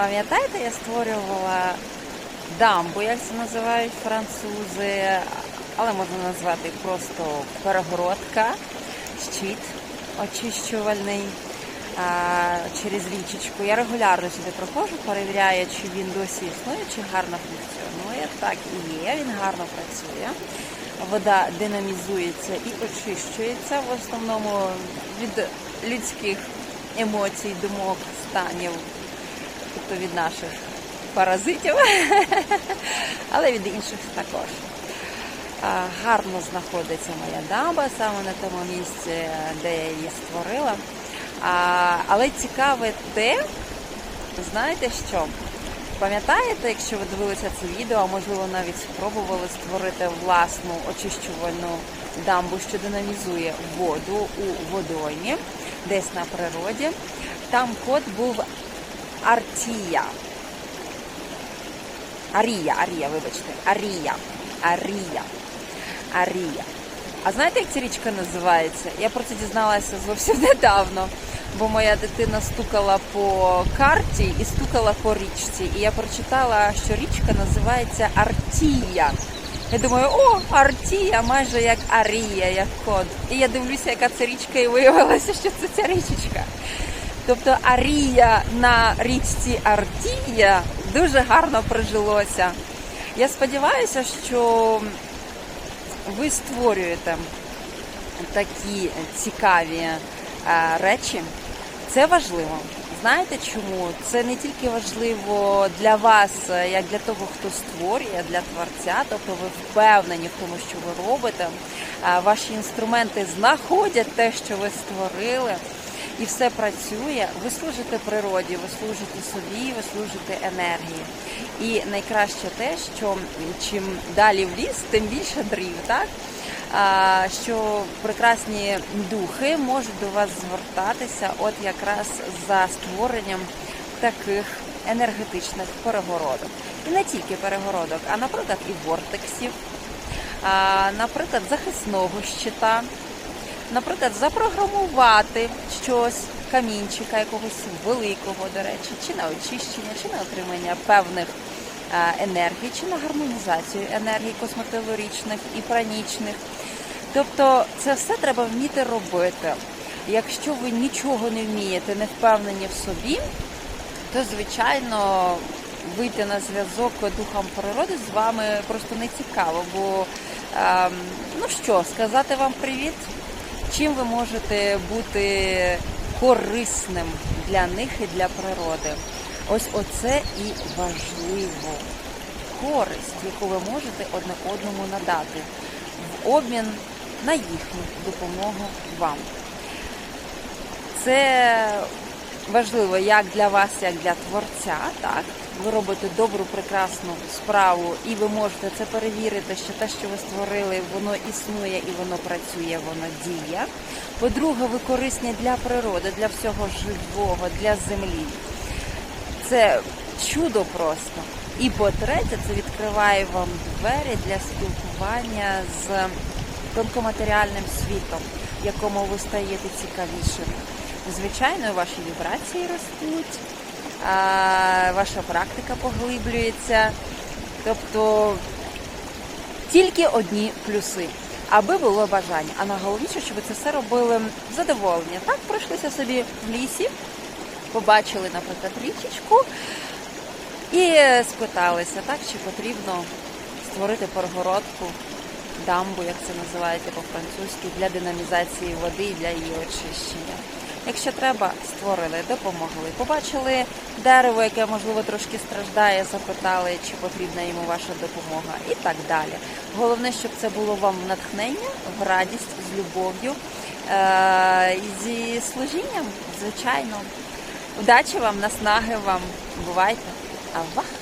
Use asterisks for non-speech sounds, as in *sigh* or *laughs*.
Пам'ятаєте, я створювала дамбу, як це називають французи, але можна назвати просто перегородка, щит очищувальний а, через річечку. Я регулярно сюди проходжу, перевіряю, чи він досі існує, чи гарно функціонує. Так і є, він гарно працює. Вода динамізується і очищується в основному від людських емоцій, думок, станів, тобто від наших паразитів, *laughs* але від інших також. Гарно знаходиться моя дамба саме на тому місці, де я її створила. Але цікаве те, знаєте що? Пам'ятаєте, якщо ви дивилися це відео, а можливо навіть спробували створити власну очищувальну дамбу, що динамізує воду у водоймі, десь на природі. Там код був Артія. Арія, Арія, вибачте, Арія. Арія. Арія. А знаєте, як ця річка називається? Я про це дізналася зовсім *laughs* недавно, бо моя дитина стукала по карті і стукала по річці. І я прочитала, що річка називається Артія. Я думаю, о, Артія, майже як Арія, як код. І я дивлюся, яка це річка, і виявилося, що це ця річечка. Тобто Арія на річці Артія дуже гарно прижилося. Я сподіваюся, що ви створюєте такі цікаві е, речі. Це важливо. Знаєте чому? Це не тільки важливо для вас, е, як для того, хто створює, для творця, тобто ви впевнені в тому, що ви робите. Е, Ваші інструменти знаходять те, що ви створили, і все працює. Ви служите природі, ви служите собі, ви служите енергії. І найкраще те, що чим далі в ліс, тим більше дрів, так? Що прекрасні духи можуть до вас звертатися, от якраз за створенням таких енергетичних перегородок. І не тільки перегородок, а наприклад, і вортексів, наприклад, захисного щита, наприклад, запрограмувати щось, камінчика якогось великого, до речі, чи на очищення, чи на отримання певних е, енергій, чи на гармонізацію енергій косметологічних і пранічних. Тобто це все треба вміти робити. Якщо ви нічого не вмієте, не впевнені в собі, то звичайно вийти на зв'язок духом природи з вами просто не цікаво. Бо ем, ну що, сказати вам привіт, чим ви можете бути корисним для них і для природи. Ось оце і важливо. Користь, яку ви можете одне одному надати в обмін на їхню допомогу вам. Це важливо як для вас, як для творця. Так, ви робите добру, прекрасну справу, і ви можете це перевірити, що те, що ви створили, воно існує і воно працює, воно діє. По-друге, ви корисні для природи, для всього живого, для землі. Це чудо просто. І по-третє, це відкриває вам двері для спілкування з тонкоматеріальним світом, в якому ви стаєте цікавішими. Звичайно, ваші вібрації ростуть, ваша практика поглиблюється. Тобто тільки одні плюси, аби було бажання. А найголовніше, щоб ви це все робили задоволення. Так, пройшлися собі в лісі, побачили, наприклад, річечку і спиталися, так, чи потрібно створити перегородку, дамбу, як це називається по-французьки, для динамізації води і для її очищення. Якщо треба, створили, допомогли. Побачили дерево, яке можливо трошки страждає, запитали, чи потрібна йому ваша допомога, і так далі. Головне, щоб це було вам натхнення, в радість, з любов'ю е- зі служінням, звичайно. Удачі вам, наснаги вам. Бувайте! Авах!